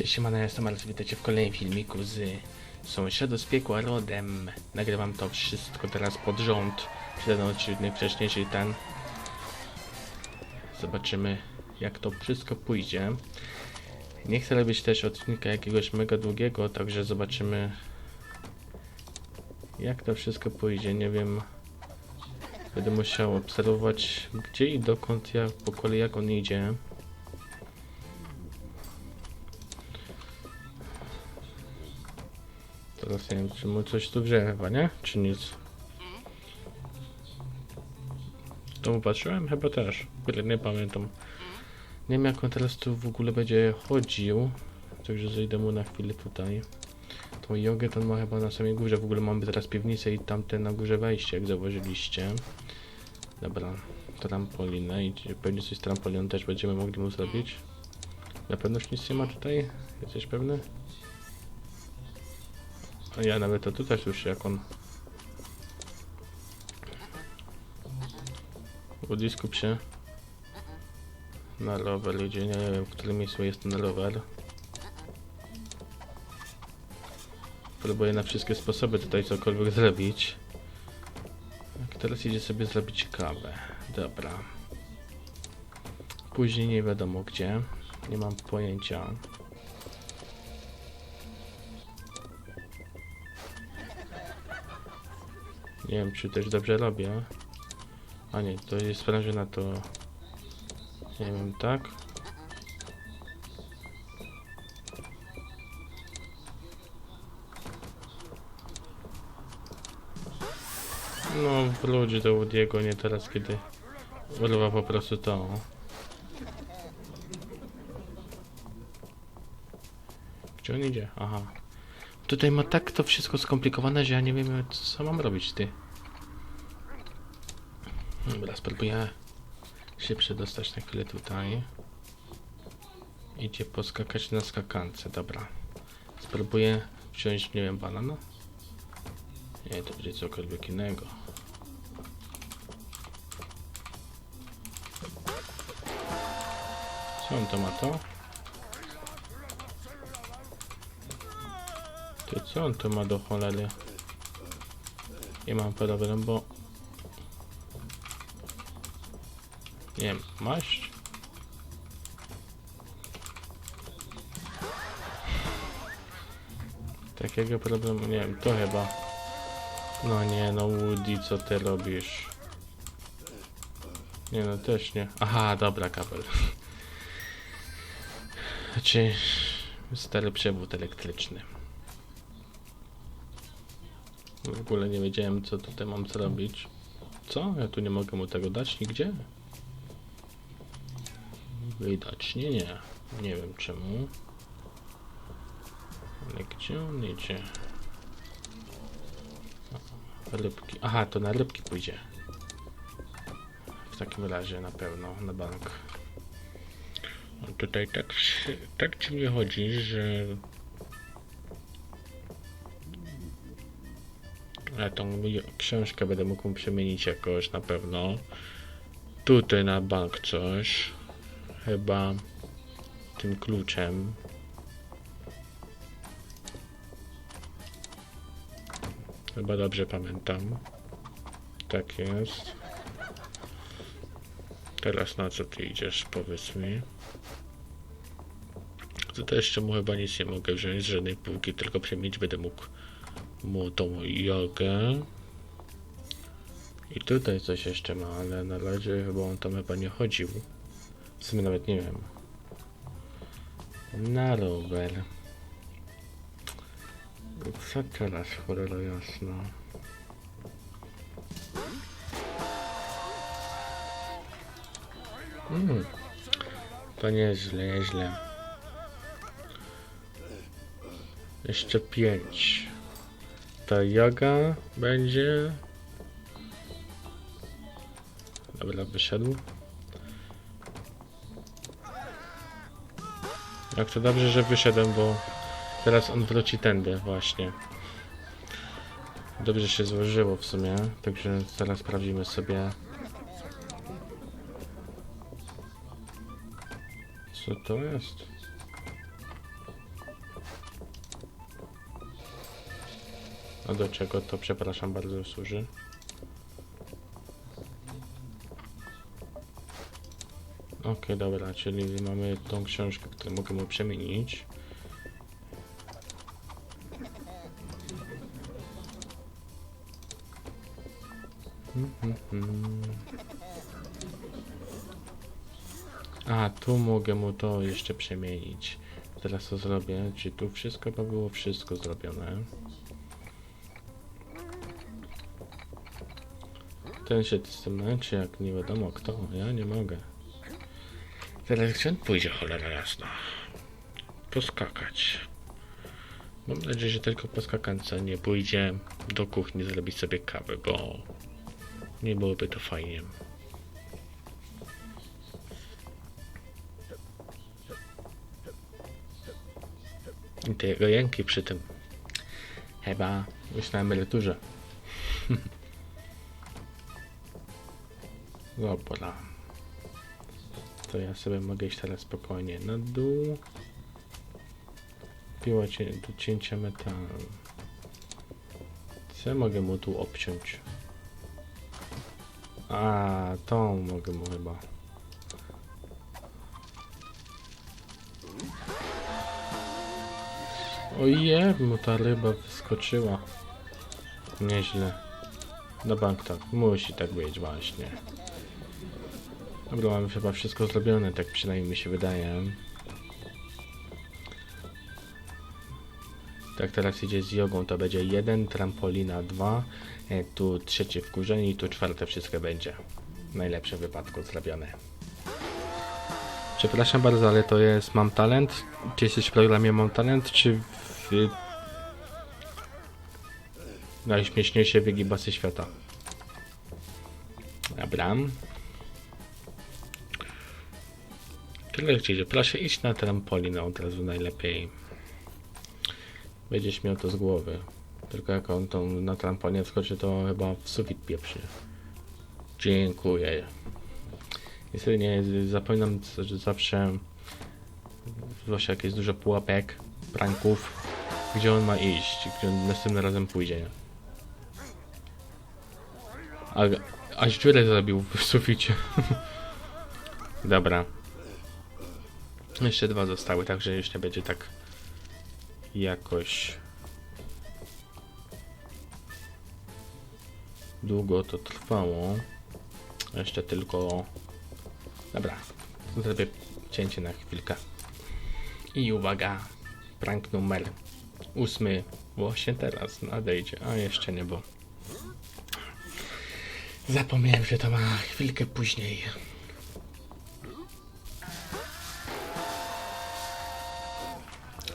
Cześć, siemano, ja jestem Marcin, witajcie w kolejnym filmiku z Sąsiadu z piekła rodem. Nagrywam to wszystko teraz pod rząd. Ten odcinek wcześniejszy ten. Zobaczymy jak to wszystko pójdzie. Nie chcę robić też odcinka jakiegoś mega długiego, także zobaczymy jak to wszystko pójdzie. Nie wiem. Będę musiał obserwować gdzie i dokąd, jak, po kolei jak on idzie. Czy mu coś tu wziąłem chyba, nie? Czy nic? To mu? Chyba też. Tyle nie pamiętam. Nie wiem jak on teraz tu w ogóle będzie chodził. Także zejdę mu na chwilę tutaj. Tą jogę to ma chyba na samej górze. W ogóle mamy teraz piwnicę i tamte na górze wejście, jak zauważyliście. Dobra, trampolinę i pewnie coś z trampoliną też będziemy mogli mu zrobić. Na pewno już nic nie ma tutaj? Jesteś pewny? Ja nawet to tutaj słyszę jak on... Woody skup się. Na rower ludzie, nie wiem w którym miejscu jest ten rower. Próbuję na wszystkie sposoby tutaj cokolwiek zrobić. Jak teraz idzie sobie zrobić kawę. Dobra. Później nie wiadomo gdzie. Nie mam pojęcia. Nie wiem, czy też dobrze robię. A nie, to jest sprężyna, to... Nie wiem, tak? No, wróć do Woody'ego, nie teraz, kiedy urwa po prostu to. Gdzie on idzie? Aha. Tutaj ma tak to wszystko skomplikowane, że ja nie wiem co mam robić, ty. Dobra, spróbuję się przedostać na chwilę tutaj. Idzie poskakać na skakance, dobra. Spróbuję wziąć, nie wiem, banana. Nie, to będzie cokolwiek innego. Co on to ma to? Co on tu ma do cholery? Nie mam problem, bo... Nie wiem, maść? Takiego problemu, nie wiem, to chyba... No nie, no Woody, co ty robisz? Nie no, też nie. Aha, dobra, kabel. Znaczy, stary przewód elektryczny. W ogóle nie wiedziałem, co tutaj mam zrobić. Co? Ja tu nie mogę mu tego dać nigdzie? Widocznie nie. Nie wiem czemu. Ale gdzie on idzie? Rybki. Aha, to na rybki pójdzie. W takim razie na pewno na bank. Tutaj tak, tak ci mnie chodzi, że ja tą książkę będę mógł przemienić jakoś na pewno. Tutaj na bank coś. Chyba tym kluczem. Chyba dobrze pamiętam. Tak jest. Teraz na co ty idziesz, powiedz mi. Tutaj jeszcze mu chyba nic nie mogę wziąć z żadnej półki, tylko przemienić będę mógł mu tą jogę. I tutaj coś jeszcze ma, ale na razie chyba on tam chyba nie chodził. W sumie nawet nie wiem. Na rower. Co teraz, cholera jasna? Mm. To nieźle, nieźle. Jeszcze pięć. Ta joga będzie. Dobra, wyszedł. Jak to dobrze, że wyszedłem, bo teraz on wróci tędy właśnie. Dobrze się złożyło w sumie, także teraz sprawdzimy sobie. Co to jest? A do czego to, przepraszam bardzo, służy? Okej, dobra, czyli mamy tą książkę, którą mogę przemienić. A, tu mogę mu to jeszcze przemienić. Teraz to zrobię. Czy tu wszystko chyba było wszystko zrobione? Ten się męczy, jak nie wiadomo kto. Ja nie mogę. Teraz gdzie pójdzie, cholera jasna? Poskakać. Mam nadzieję, że tylko po skakance nie pójdzie do kuchni zrobić sobie kawę, bo nie byłoby to fajnie. I te jego jęki przy tym. Chyba już na emeryturze. Dobra. To ja sobie mogę iść teraz spokojnie na dół. Piła cię, do cięcia metalu. Co mogę mu tu obciąć? A, tą mogę mu chyba. Ojej, mu ta ryba wyskoczyła. Nieźle. Na bank tak, musi tak być właśnie. Dobra, mamy chyba wszystko zrobione, tak przynajmniej mi się wydaje. Tak teraz idzie z jogą, to będzie jeden, trampolina dwa, e, tu trzecie wkurzenie i tu czwarte wszystko będzie. W najlepszym wypadku zrobione. Przepraszam bardzo, ale to jest Mam Talent? Czy jesteś w programie Mam Talent, czy w... Najśmieszniejsze wygibasy świata? Dobra. Tyle proszę iść na trampolinę od razu najlepiej. Będziesz miał to z głowy. Tylko jak on tą na trampolinie wskoczy, to chyba w sufit pieprzy. Dziękuję. Niestety nie zapominam, że zawsze zwłaszcza jak jest dużo pułapek, pranków, gdzie on ma iść, gdzie on następnym razem pójdzie. A, aż dziurę zrobił w suficie. Dobra. Jeszcze dwa zostały, także już nie będzie tak jakoś długo to trwało. Jeszcze tylko. Dobra, zrobię cięcie na chwilkę. I uwaga, prank numer ósmy. Właśnie teraz nadejdzie, a jeszcze nie, bo zapomniałem, że to ma chwilkę później.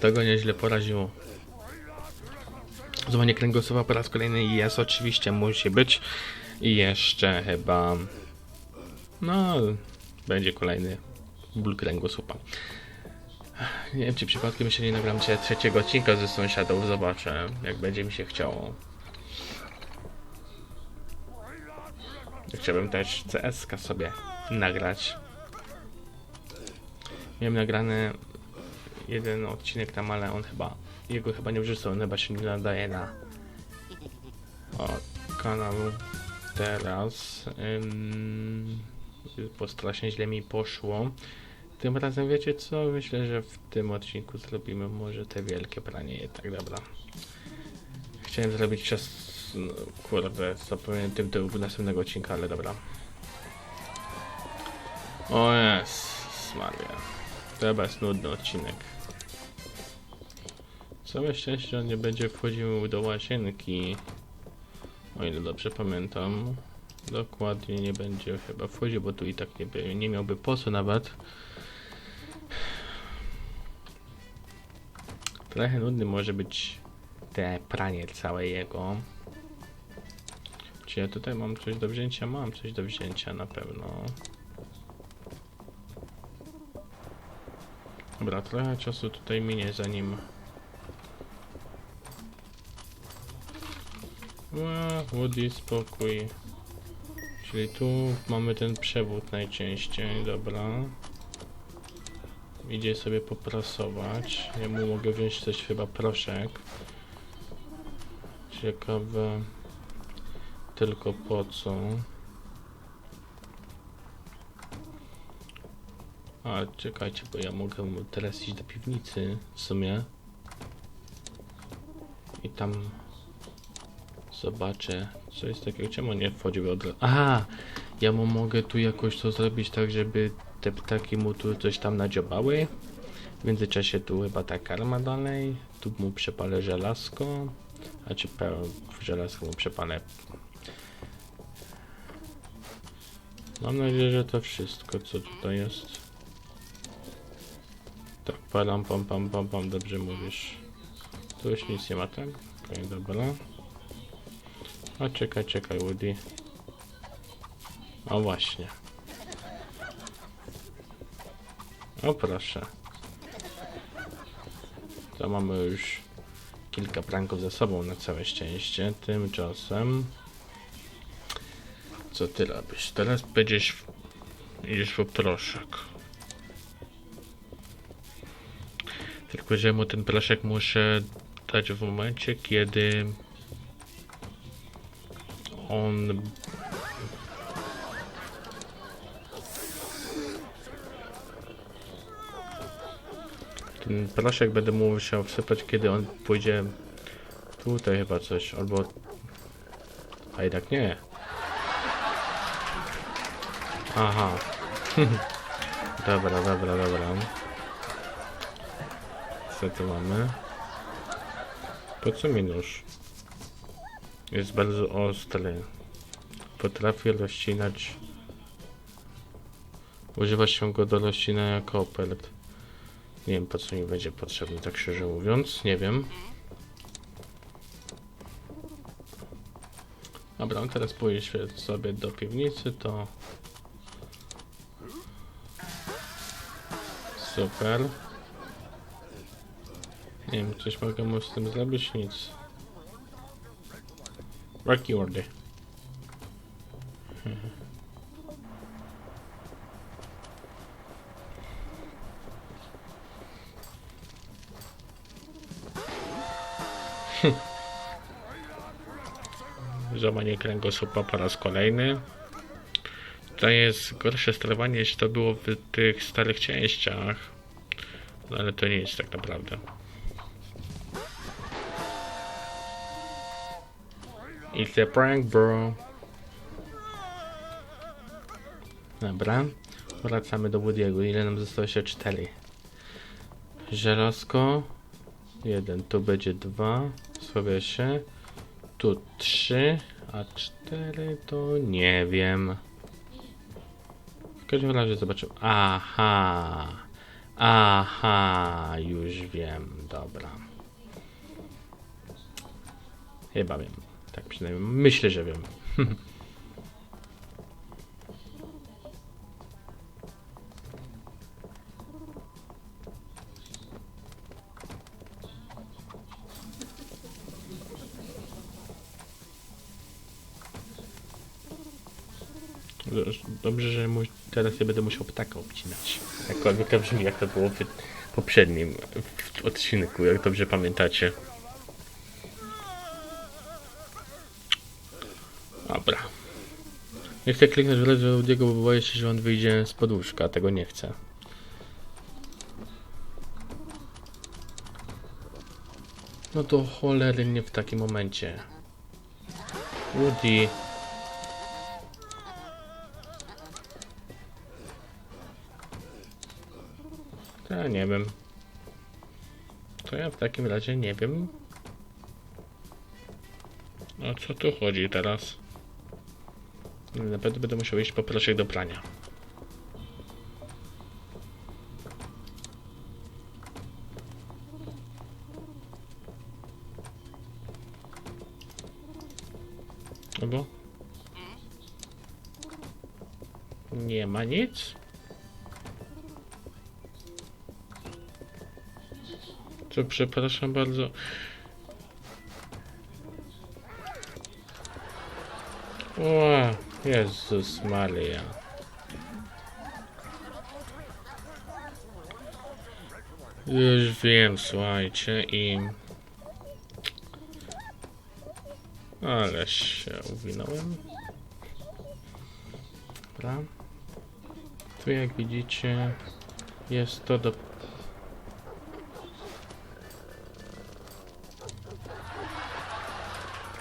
Tego nieźle poraziło. Złamanie kręgosłupa po raz kolejny jest oczywiście, musi być. I jeszcze chyba... No, będzie kolejny ból kręgosłupa. Nie wiem, czy przypadkiem jeszcze nie nagram się trzeciego odcinka ze sąsiadów. Zobaczę, jak będzie mi się chciało. Chciałbym też CS-ka sobie nagrać. Miałem nagrany jeden odcinek tam, ale on chyba, jego chyba nie wrzucał, on chyba się nie nadaje na o, kanał teraz. Ym, bo strasznie źle mi poszło. Tym razem wiecie co? Myślę, że w tym odcinku zrobimy może te wielkie pranie jednak, dobra. Chciałem zrobić czas, no, kurde, zapomniałem tym tyłu następnego odcinka, ale dobra. O jest, Maria. To chyba jest nudny odcinek. Całe szczęście, on nie będzie wchodził do łazienki. O ile dobrze pamiętam. Dokładnie nie będzie chyba wchodził, bo tu i tak nie, nie miałby posu nawet. Trochę nudny może być te pranie całe jego. Czy ja tutaj mam coś do wzięcia? Mam coś do wzięcia na pewno. Dobra, trochę czasu tutaj minie zanim Ła, Woody, spokój. Czyli tu mamy ten przewód najczęściej, dobra. Idzie sobie poprasować. Ja mu mogę wziąć coś chyba proszek. Ciekawe tylko po co. A, czekajcie, bo ja mogę teraz iść do piwnicy w sumie. I tam zobaczę, co jest takiego. Czemu nie wchodziły od razu? Aha! Ja mu mogę tu jakoś to zrobić tak, żeby te ptaki mu tu coś tam nadziobały. W międzyczasie tu chyba ta karma dalej. Tu mu przepalę żelazko. A czy w żelazko mu przepalę. Mam nadzieję, że to wszystko, co tutaj jest. Tak, palam, pam, pam, pam, pam, dobrze mówisz. Tu już nic nie ma, tak? Okej, dobra. A czekaj, czekaj, Woody. O właśnie. O proszę. To mamy już kilka pranków za sobą na całe szczęście. Tymczasem... Co ty robisz? Teraz będziesz... w- Idziesz po proszek. Tylko, że mu ten proszek muszę dać w momencie, kiedy on ten proszek będę mu musiał wsypać, kiedy on pójdzie tutaj chyba coś, albo a jednak nie. Aha. dobra, dobra, dobra. Co tu mamy? Po co mi nóż? Jest bardzo ostry. Potrafię rozcinać. Używa się go do rozcinania kopert. Nie wiem po co mi będzie potrzebny, tak szczerze mówiąc. Nie wiem. Dobra, teraz pójdzie sobie do piwnicy, to... Super. Nie wiem, coś mogę mu z tym zrobić? Nic. Rocky ordy. Złamanie kręgosłupa po raz kolejny. To jest gorsze sterowanie niż to było w tych starych częściach. No ale to nie jest tak naprawdę. It's a prank, bro. Dobra. Wracamy do Woody'ego. Ile nam zostało się? Cztery. Żelazko. Jeden. Tu będzie dwa. Schowia się. Tu trzy. A cztery to nie wiem. W każdym razie zobaczymy. Aha. Aha. Już wiem. Dobra. Chyba wiem. Tak przynajmniej myślę, że wiem. Dobrze, że mu, teraz ja będę musiał ptaka obcinać. Jakkolwiek to brzmi, jak to było w poprzednim odcinku, jak dobrze pamiętacie. Nie chcę kliknąć w razie Audiego, bo boję się, że on wyjdzie z podłóżka, tego nie chcę. No to cholernie w takim momencie. Woody. Ja nie wiem. To ja w takim razie nie wiem. O co tu chodzi teraz? Na będę musiał iść po proszek do prania. No bo... Nie ma nic? To przepraszam bardzo. O, Jezus Maria. Już wiem, słuchajcie, i Ale się uwinąłem. Dobra. Tu jak widzicie jest to do...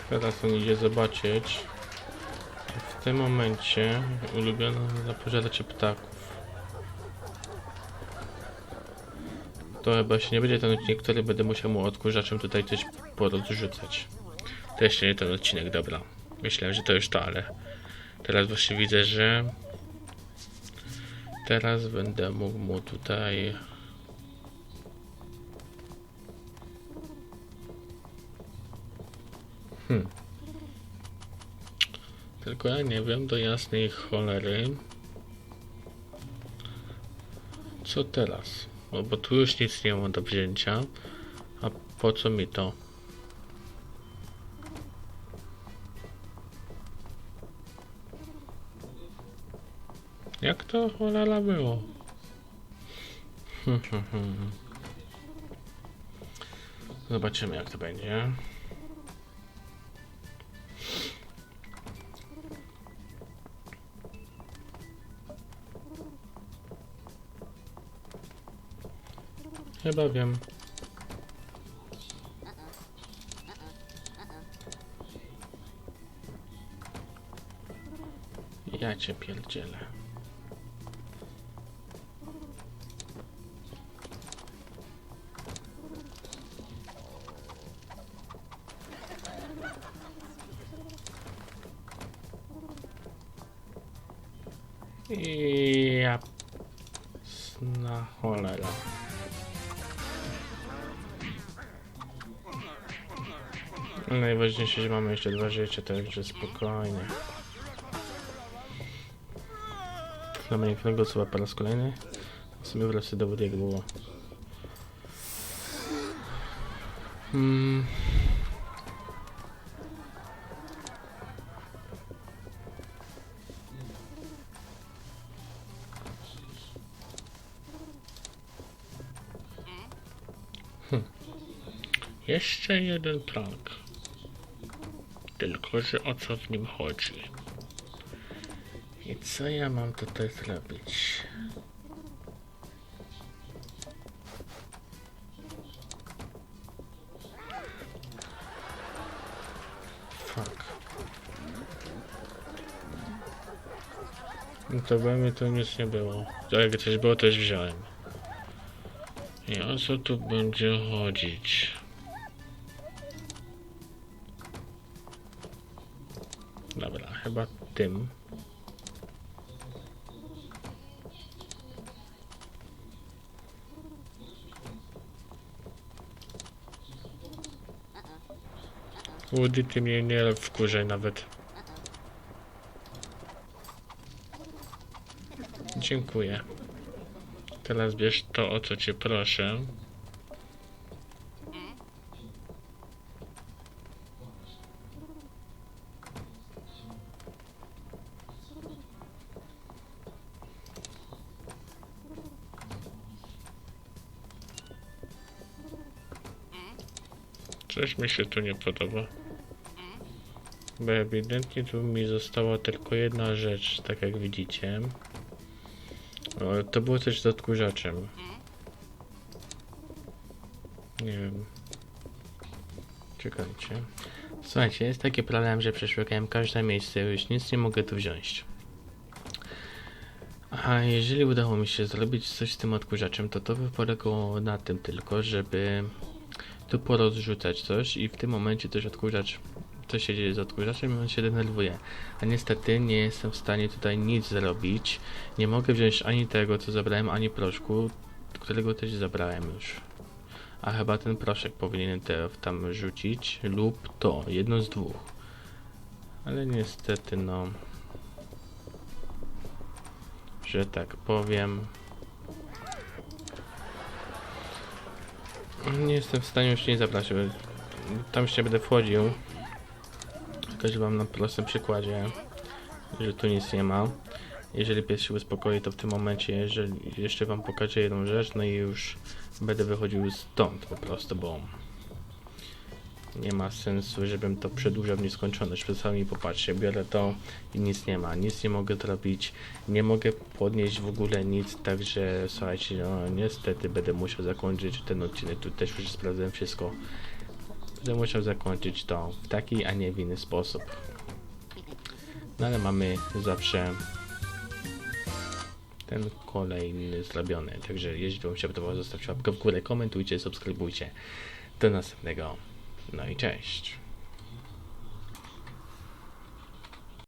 Teraz on idzie zobaczyć. Tym momencie ulubione zapożeracze ptaków. To chyba się nie będzie ten odcinek, który będę musiał mu odkurzaczem tutaj coś porozrzucać. To jeszcze nie ten odcinek, dobra. Myślałem, że to już to, ale teraz właśnie widzę, że teraz będę mógł mu tutaj Hmm. Tylko ja nie wiem do jasnej cholery. Co teraz? No bo tu już nic nie ma do wzięcia. A po co mi to? Jak to cholera było? Zobaczymy jak to będzie. Chyba wiem. Ja cię pierdzielę. Ja... Sna cholera. Najważniejsze, że mamy jeszcze dwa życia, także spokojnie. Mamy innego słowa po raz kolejny. W sumie wreszcie dowód jak było. Hmm. Jeszcze jeden prank. Tylko, że o co w nim chodzi? I co ja mam tutaj zrobić? Fuck. No to we mnie to nic nie było. To jak coś było, już wziąłem. I o co tu będzie chodzić? Dobra, chyba tym. Woody, ty mnie nie wkurzaj nawet. Dziękuję. Teraz bierz to, o co cię proszę. Coś mi się tu nie podoba. Bo ewidentnie tu mi została tylko jedna rzecz, tak jak widzicie. To było coś z odkurzaczem. Nie wiem. Czekajcie. Słuchajcie, jest taki problem, że przeszukałem każde miejsce, już nic nie mogę tu wziąć. A jeżeli udało mi się zrobić coś z tym odkurzaczem, to to by polegało na tym tylko, żeby tu porozrzucać coś i w tym momencie też odkurzacz, co się dzieje z odkurzaczem on się denerwuje. A niestety nie jestem w stanie tutaj nic zrobić. Nie mogę wziąć ani tego, co zabrałem, ani proszku, którego też zabrałem już. A chyba ten proszek powinien te, tam rzucić, lub to, jedno z dwóch. Ale niestety no... Że tak powiem... Nie jestem w stanie już nie zabrać, bo tam nie będę wchodził. Pokażę wam na prostym przykładzie, że tu nic nie ma. Jeżeli pies się uspokoi, to w tym momencie, jeżeli jeszcze wam pokażę jedną rzecz, no i już będę wychodził stąd po prostu, bo Nie ma sensu, żebym to przedłużał w nieskończoność. Czasami popatrzcie, biorę to i nic nie ma. Nic nie mogę zrobić. Nie mogę podnieść w ogóle nic, także słuchajcie, no niestety będę musiał zakończyć ten odcinek. Tu też już sprawdzałem wszystko. Będę musiał zakończyć to w taki, a nie w inny sposób. No ale mamy zawsze ten kolejny zrobiony. Także jeśli Wam się podobało, zostawcie łapkę w górę, komentujcie, subskrybujcie. Do następnego. No i cześć.